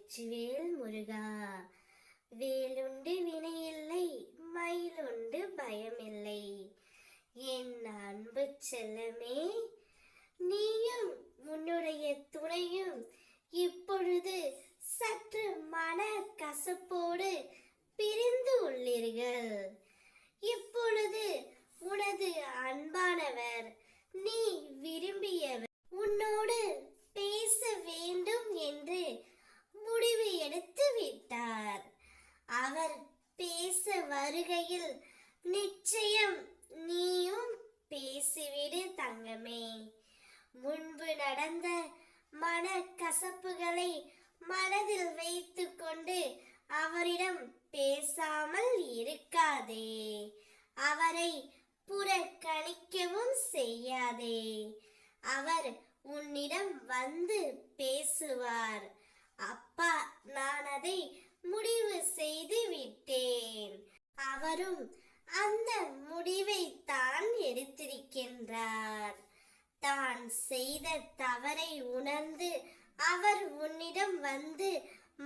வெற்றிவேல் முருகா. வேலுண்டு வினையில்லை மயிலுண்டு பயமில்லை. என் அன்பு செல்லமே நீயும் உன்னுடைய துணையும் இப்பொழுது சற்று மன கசப்போடு பிரிந்து உள்ளீர்கள். இப்பொழுது உனது அன்பானவர் நீ விரும்பியவர் உன்னோடு பேச வேண்டும் என்று முடிவு எடுத்து விட்டார் அவர் பேச வருகையில் நிச்சயம் நீயும் பேசிவிடு தங்கமே. முன்பு நடந்த மன கசப்புகளை மனதில் வைத்துக்கொண்டு அவரிடம் பேசாமல் இருக்காதே. அவரை புறக்கணிக்கவும் செய்யாதே. அவர் உன்னிடம் வந்து பேசுவார். அப்பா நான் அதை முடிவு செய்து அவரும் அந்த முடிவை தான் எடுத்திருக்கின்றார். தான் செய்த தவறை உணர்ந்து அவர் உன்னிடம் வந்து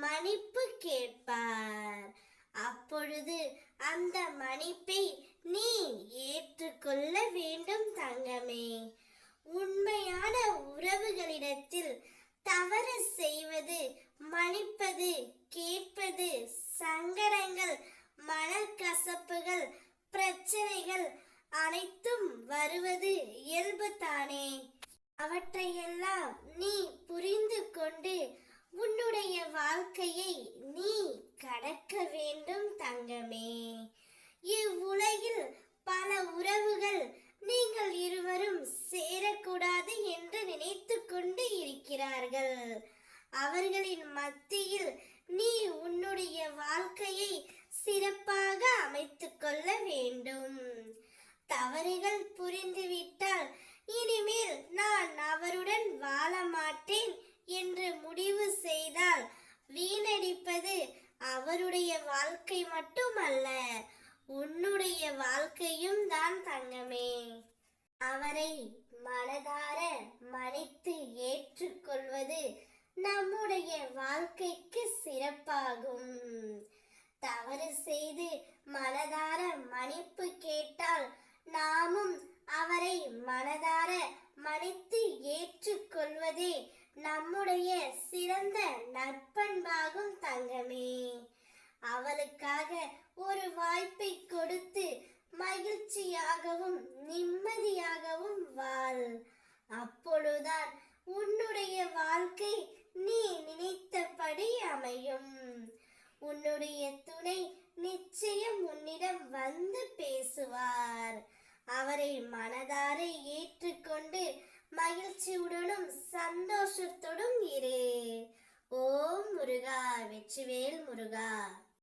மன்னிப்பு கேட்பார். அப்பொழுது அந்த மன்னிப்பை நீ ஏற்றுக்கொள்ள வேண்டும் தங்கமே. உண்மையான உறவுகளிடத்தில் தவறு செய்வது மன்னிப்பது கேட்பது சங்கட வருவது இயல்பு தானே அவற்றையெல்லாம் நீ புரிந்து கொண்டு உன்னுடைய வாழ்க்கையை நீ கடக்க வேண்டும் தங்கமே. இவ்வுலகில் பல உறவுகள் நீங்கள் இருவரும் சேரக்கூடாது என்று நினைத்து கொண்டு இருக்கிறார்கள். அவர்களின் மத்தியில் நீ உன்னுடைய வாழ்க்கையை சிறப்பாக அமைத்துக்கொள்ள வேண்டும். தவறுகள் புரிந்துவிட்டால் இனிமேல் நான் அவருடன் வாழ மாட்டேன் என்று முடிவு செய்தால் வீணடிப்பது அவருடைய வாழ்க்கை மட்டுமல்ல உன்னுடைய வாழ்க்கையும் தான் தங்கமே. அவரை மனதார மன்னித்து ஏற்றுக்கொள்வது நம்முடைய வாழ்க்கைக்கு சிறப்பாகும். தவறு செய்து மனதார மன்னிப்பு கேட்டால் நாமும் அவரை மனதார மன்னித்து கொள்வதே நம்முடைய சிறந்த நற்பண்பாகும் தங்கமே. அவளுக்காக ஒரு வாய்ப்பை கொடுத்து மகிழ்ச்சியாகவும் நிம்மதியாகவும் வாழ். அப்பொழுதுதான் உன்னுடைய வாழ்க்கை நீ நினைத்தபடி அமையும். உன்னுடைய துணை நிச்சயம் உன்னிடம் வந்து பேசுவார். அவரை மனதார ஏற்றுக்கொண்டு மகிழ்ச்சியுடனும் சந்தோஷத்துடன் இரு. ஓம் முருகா வெற்றிவேல் முருகா.